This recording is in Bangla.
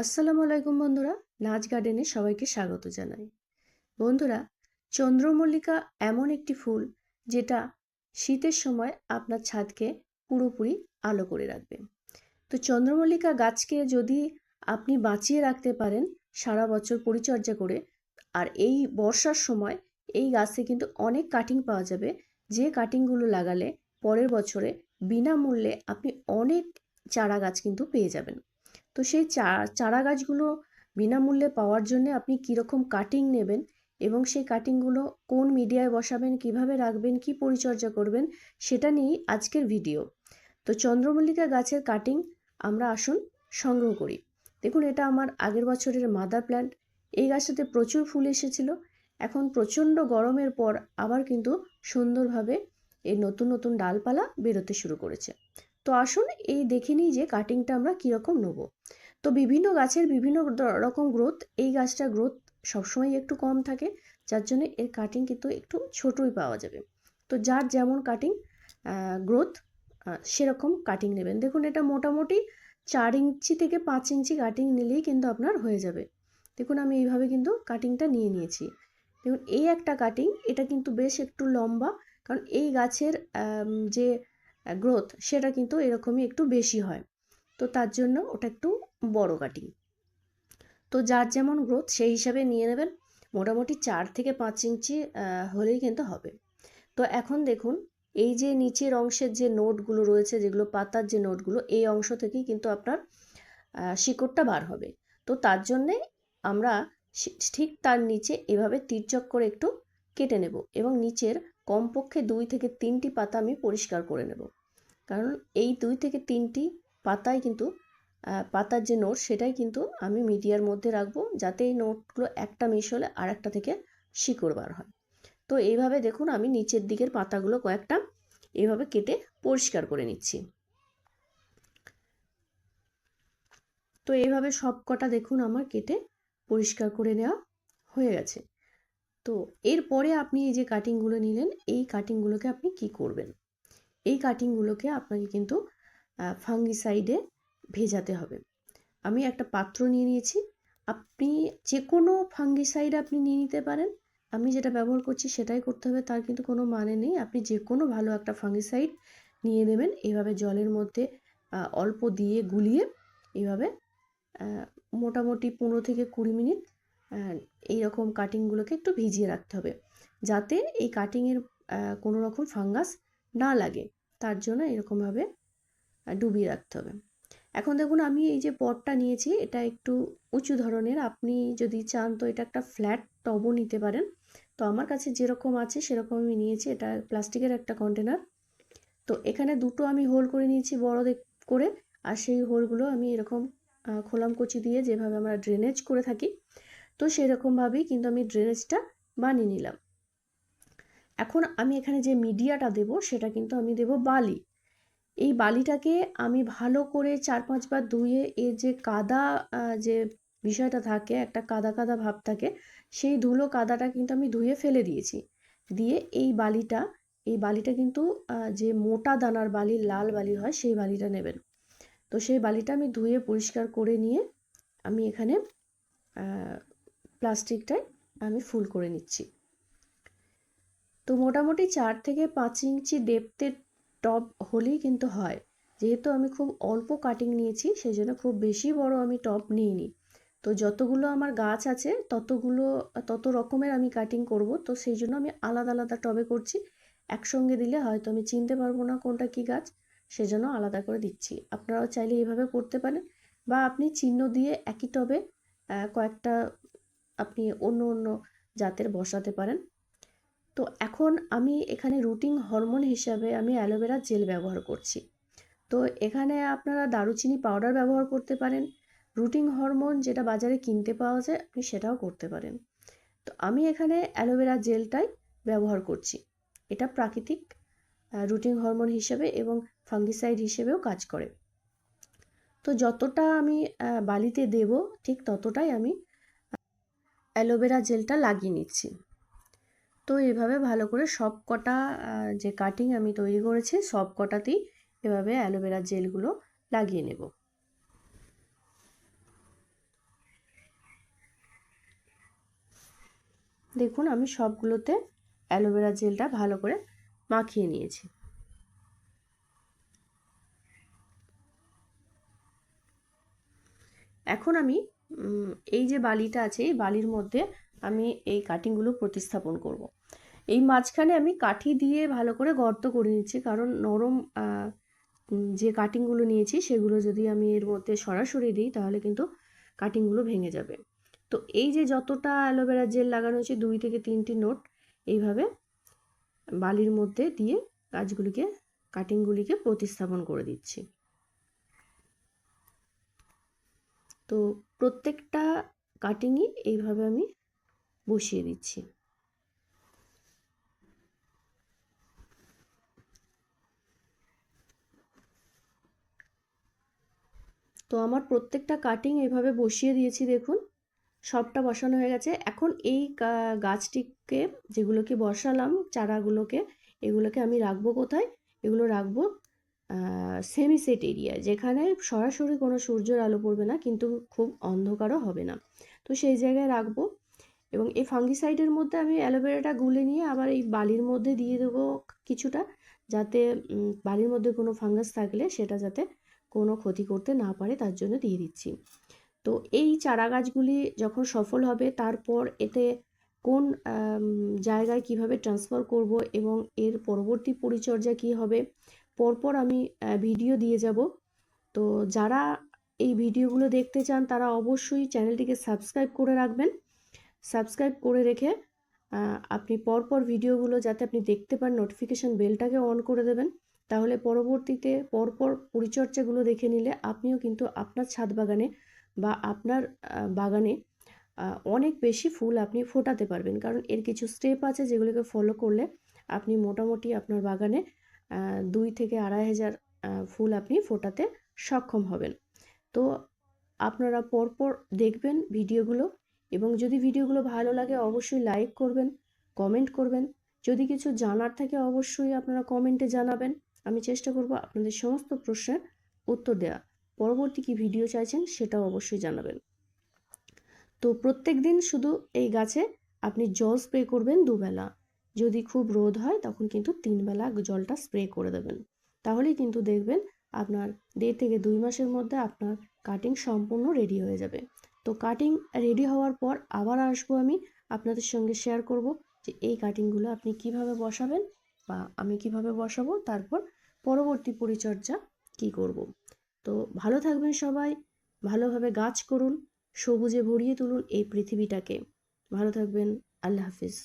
আসসালামু আলাইকুম বন্ধুরা, নাচ গার্ডেনে সবাইকে স্বাগত জানাই। বন্ধুরা, চন্দ্রমল্লিকা এমন একটি ফুল যেটা শীতের সময় আপনার ছাদকে পুরোপুরি আলো করে রাখবে। তো চন্দ্রমল্লিকা গাছকে যদি আপনি বাঁচিয়ে রাখতে পারেন সারা বছর পরিচর্যা করে, আর এই বর্ষার সময় এই গাছে কিন্তু অনেক কাটিং পাওয়া যাবে। যে কাটিংগুলো লাগালে পরের বছরে বিনামূল্যে আপনি অনেক চারা গাছ কিন্তু পেয়ে যাবেন। তো সেই চারা গাছগুলো বিনামূল্যে পাওয়ার জন্য আপনি কীরকম কাটিং নেবেন এবং সেই কাটিংগুলো কোন মিডিয়ায় বসাবেন, কীভাবে রাখবেন, কি পরিচর্যা করবেন সেটা নিয়েই আজকের ভিডিও তো চন্দ্রমল্লিকা গাছের কাটিং আমরা আসুন সংগ্রহ করি। দেখুন এটা আমার আগের বছরের মাদার প্ল্যান্ট এই গাছটাতে প্রচুর ফুল এসেছিল। এখন প্রচণ্ড গরমের পর আবার কিন্তু সুন্দরভাবে এই নতুন নতুন ডালপালা বেরোতে শুরু করেছে। তো আসুন এই দেখে নিই যে কাটিংটা আমরা কীরকম নেব। তো বিভিন্ন গাছের বিভিন্ন রকম গ্রোথ এই গাছটার গ্রোথ সবসময় একটু কম থাকে, যার জন্য এর কাটিং কিন্তু একটু ছোটই পাওয়া যাবে। তো যার যেমন কাটিং গ্রোথ সেরকম কাটিং নেবেন। দেখুন এটা মোটামুটি চার ইঞ্চি থেকে পাঁচ ইঞ্চি কাটিং নিলেই কিন্তু আপনার হয়ে যাবে। দেখুন আমি এইভাবে কিন্তু কাটিংটা নিয়ে নিয়েছি। দেখুন এই একটা কাটিং এটা কিন্তু বেশ একটু লম্বা, কারণ এই গাছের যে গ্রোথ সেটা কিন্তু এরকমই একটু বেশি হয়। তো তার জন্য ওটা একটু বড় কাটিং তো যার যেমন গ্রোথ সেই হিসাবে নিয়ে নেবেন। মোটামুটি চার থেকে পাঁচ ইঞ্চি হলেই কিন্তু হবে। তো এখন দেখুন, এই যে নিচের অংশের যে নোটগুলো রয়েছে, যেগুলো পাতার যে নোটগুলো এই অংশ থেকেই কিন্তু আপনার শিকড়টা বার হবে। তো তার জন্যে আমরা ঠিক তার নিচে এভাবে তির্যক করে একটু কেটে নেব এবং নিচের কমপক্ষে দুই থেকে তিনটি পাতা আমি পরিষ্কার করে নেব। কারণ এই দুই থেকে তিনটি পাতায় কিন্তু পাতার যে নোট সেটাই কিন্তু আমি মিডিয়ার মধ্যে রাখব যাতে এই নোটগুলো একটা মিশ হলে আর একটা থেকে শিকড় বার হয়। তো এইভাবে দেখুন আমি নিচের দিকের পাতাগুলো কয়েকটা এইভাবে কেটে পরিষ্কার করে নিচ্ছি। তো এইভাবে সব কটা দেখুন আমার কেটে পরিষ্কার করে নেওয়া হয়ে গেছে। তো এরপরে আপনি এই যে কাটিংগুলো নিলেন, এই কাটিংগুলোকে আপনি কি করবেন? এই কাটিংগুলোকে আপনাকে কিন্তু ফাঙ্গিসাইডে ভেজাতে হবে। আমি একটা পাত্র নিয়ে নিয়েছি। আপনি যে কোনো ফাঙ্গিসাইড আপনি নিয়ে নিতে পারেন। আমি যেটা ব্যবহার করছি সেটাই করতে হবে, তার কিন্তু কোনো মানে নেই। আপনি যে কোনো ভালো একটা ফাঙ্গিসাইড নিয়ে নেবেন, এভাবে জলের মধ্যে অল্প দিয়ে গুলিয়ে এভাবে মোটামুটি পনেরো থেকে কুড়ি মিনিট এই রকম কাটিংগুলোকে একটু ভিজিয়ে রাখতে হবে। যাতে এই কাটিংয়ের কোনো রকম ফাঙ্গাস না লাগে। তার জন্য এরকমভাবে ডুবিয়ে রাখতে হবে। এখন দেখুন, আমি এই যে পটটা নিয়েছি, এটা একটু উঁচু ধরনের। আপনি যদি চান তো এটা একটা ফ্ল্যাট টবও নিতে পারেন। তো আমার কাছে যেরকম আছে, সেরকম আমি নিয়েছি। এটা প্লাস্টিকের একটা কন্টেনার তো এখানে দুটো আমি হোল করে নিয়েছি বড় করে। আর সেই হোলগুলো আমি এরকম খোলাম কচি দিয়ে যেভাবে আমরা ড্রেনেজ করে থাকি, তো সেরকমভাবেই কিন্তু আমি ড্রেনেজটা বানিয়ে নিলাম। এখন আমি এখানে যে মিডিয়াটা দেব, সেটা কিন্তু আমি দেব বালি। এই বালিটাকে আমি ভালো করে চার পাঁচবার ধুয়ে, এর যে কাদা যে বিষয়টা থাকে, একটা কাদা কাদা ভাব থাকে, সেই ধুলো কাদাটা কিন্তু আমি ধুয়ে ফেলে দিয়েছি। দিয়ে এই বালিটা এই বালিটা কিন্তু যে মোটা দানার বালি, লাল বালি হয়, সেই বালিটা নেবেন। তো সেই বালিটা আমি ধুয়ে পরিষ্কার করে নিয়ে, আমি এখানে প্লাস্টিকটায় আমি ফুল করে নিচ্ছি। তো মোটামুটি চার থেকে পাঁচ ইঞ্চি ডেপথের টব হলেই কিন্তু হয়। যেহেতু আমি খুব অল্প কাটিং নিয়েছি সেই জন্য খুব বেশি বড় আমি টব নিইনি। তো যতগুলো আমার গাছ আছে, ততগুলো, তত রকমের আমি কাটিং করব। তো সেই জন্য আমি আলাদা আলাদা টবে করছি। একসঙ্গে দিলে হয়তো আমি চিনতে পারব না কোনটা কি গাছ, সেজন্য আলাদা করে দিচ্ছি। আপনারাও চাইলে এইভাবে করতে পারেন। বা আপনি চিহ্ন দিয়ে একই টবে কয়েকটা আপনি অন্য অন্য জাতের বসাতে পারেন। তো এখন আমি এখানে রুটিং হরমোন হিসাবে আমি অ্যালোভেরা জেল ব্যবহার করছি। তো এখানে আপনারা দারুচিনি পাউডার ব্যবহার করতে পারেন। রুটিং হরমোন যেটা বাজারে কিনতে পাওয়া যায়, আপনি সেটাও করতে পারেন। তো আমি এখানে অ্যালোভেরা জেলটাই ব্যবহার করছি। এটা প্রাকৃতিক রুটিং হরমোন হিসেবে এবং ফাঙ্গিসাইড হিসেবেও কাজ করে। তো যতটা আমি বালিতে দেব, ঠিক ততটাই আমি অ্যালোভেরা জেলটা লাগিয়ে নিচ্ছি। তো এভাবে ভালো করে সব কটা যে কাটিং আমি তৈরি করেছি সব কটাতেই এভাবে অ্যালোভেরা জেলগুলো লাগিয়ে নেব। দেখুন আমি সবগুলোতে অ্যালোভেরা জেলটা ভালো করে মাখিয়ে নিয়েছি। এখন আমি এই যে বালিটা আছে, এই বালির মধ্যে আমি এই কাটিংগুলো প্রতিস্থাপন করব। এই মাঝখানে আমি কাঠি দিয়ে ভালো করে গর্ত করে নিচ্ছি। কারণ নরম যে কাটিংগুলো নিয়েছি, সেগুলো যদি আমি এর মধ্যে সরাসরি দিই, তাহলে কিন্তু কাটিংগুলো ভেঙে যাবে। তো এই যে যতটা অ্যালোভেরা জেল লাগানো হয়েছে, দুই থেকে তিনটি নোট এইভাবে বালির মধ্যে দিয়ে গাছগুলিকে কাটিংগুলিকে প্রতিস্থাপন করে দিচ্ছি। তো প্রত্যেকটা কাটিংই এইভাবে আমি বসিয়ে দিচ্ছি। তো আমার প্রত্যেকটা কাটিং এভাবে বসিয়ে দিয়েছি, দেখুন। সবটা বসানো হয়ে গেছে। এখন এই গাছটিকে যেগুলোকে বসালাম, চারাগুলোকে, এগুলোকে আমি রাখব কোথায়? এগুলো রাখব সেমি সেট এরিয়ায় যেখানে সরাসরি কোনো সূর্যের আলো পড়বে না, কিন্তু খুব অন্ধকারও হবে না। তো সেই জায়গায় রাখব এবং এই ফাঙ্গিসাইডের মধ্যে আমি অ্যালোভেরাটা গুলে নিয়ে আবার এই বালির মধ্যে দিয়ে দেবো কিছুটা, যাতে বালির মধ্যে কোনো ফাঙ্গাস থাকলে সেটা যাতে কোনো ক্ষতি করতে না পারে, তার জন্য দিয়ে দিচ্ছি। তো এই চারা গাছগুলি যখন সফল হবে, তারপর এতে কোন জায়গায় কীভাবে ট্রান্সফার করব এবং এর পরবর্তী পরিচর্যা কি হবে, পরপর আমি ভিডিও দিয়ে যাব। তো যারা এই ভিডিওগুলো দেখতে চান, তারা অবশ্যই চ্যানেলটিকে সাবস্ক্রাইব করে রাখবেন। সাবস্ক্রাইব করে রেখে আপনি পরপর ভিডিওগুলো যাতে আপনি দেখতে পান নোটিফিকেশান বেলটাকে অন করে দেবেন। তাহলে পরবর্তীতে পরপর পরিচর্যাগুলো দেখে নিলে আপনিও কিন্তু আপনার ছাদ বাগানে বা আপনার বাগানে অনেক বেশি ফুল আপনি ফোটাতে পারবেন। কারণ এর কিছু স্টেপ আছে যেগুলোকে ফলো করলে আপনি মোটামুটি আপনার বাগানে দুই থেকে আড়াই হাজার ফুল আপনি ফোটাতে সক্ষম হবেন। তো আপনারা পরপর দেখবেন ভিডিওগুলো এবং যদি ভিডিওগুলো ভালো লাগে অবশ্যই লাইক করবেন কমেন্ট করবেন। যদি কিছু জানার থাকে অবশ্যই আপনারা কমেন্টে জানাবেন। আমি চেষ্টা করব আপনাদের সমস্ত প্রশ্নের উত্তর দেওয়া পরবর্তী কি ভিডিও চাইছেন সেটাও অবশ্যই জানাবেন। তো প্রত্যেক দিন শুধু এই গাছে আপনি জল স্প্রে করবেন দুবেলা। যদি খুব রোদ হয় তখন কিন্তু তিনবেলা জলটা স্প্রে করে দেবেন। তাহলেই কিন্তু দেখবেন আপনার দেড় থেকে দুই মাসের মধ্যে আপনার কাটিং সম্পূর্ণ রেডি হয়ে যাবে। তো কাটিং রেডি হওয়ার পর আবার আসব আমি আপনাদের সঙ্গে শেয়ার করব যে এই কাটিংগুলো আপনি কীভাবে বসাবেন বা আমি কীভাবে বসাবো, তারপর পরবর্তী পরিচর্যা কি করব। তো ভালো থাকবেন সবাই, ভালোভাবে গাছ করুন, সবুজে ভরিয়ে তুলুন এই পৃথিবীটাকে ভালো থাকবেন, আল্লাহ হাফিজ